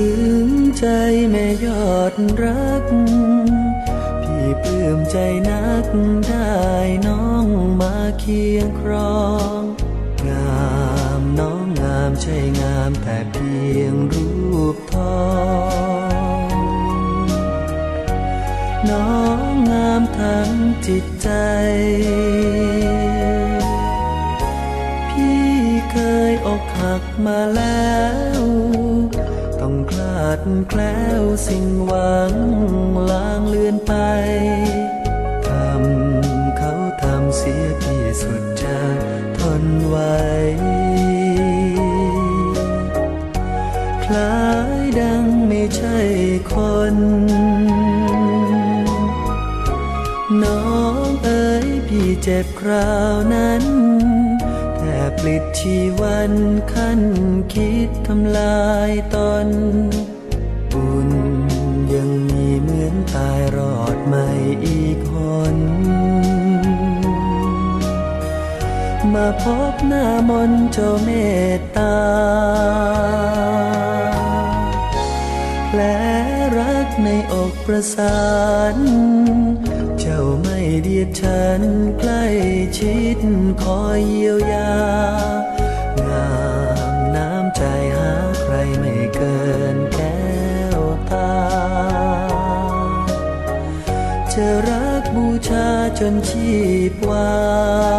ซึ้งใจแม่ยอดรัก พี่ปลื้มใจนักได้น้องมาเคียงครอง งามน้องงามใช่งามแต่เพียงรูปทองน้องงามทั้งจิตใจพี่เคยอกหักมาแล้ว แคล้วสิ่งหวังลางเลือนไปทำเขาทำเสียพี่สุดจะทนไหวคล้ายดังไม่ใช่คน น้องเอ๋ยพี่เจ็บคราวนั้นแทบปลิดชีวันขั้นคิดทำลายตน บุญ ยังมีเหมือนตายรอดไม่อีกคนมาพบหน้ามนเจ้าเมตตาแผลรักในอกประสาน เจ้าไม่เดียดฉันใกล้ชิดคอยเยียวยา จะรักบูชาจนชีพวา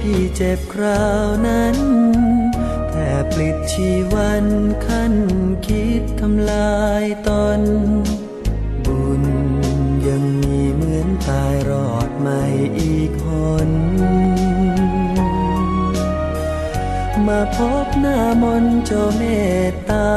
พี่เจ็บคราวนั้น แทบปลิดชีวันขั้นคิดทำลายตน บุญยังมีเหมือนตายรอดไม่อีกคนมาพบหน้ามนต์เจ้าเมตตา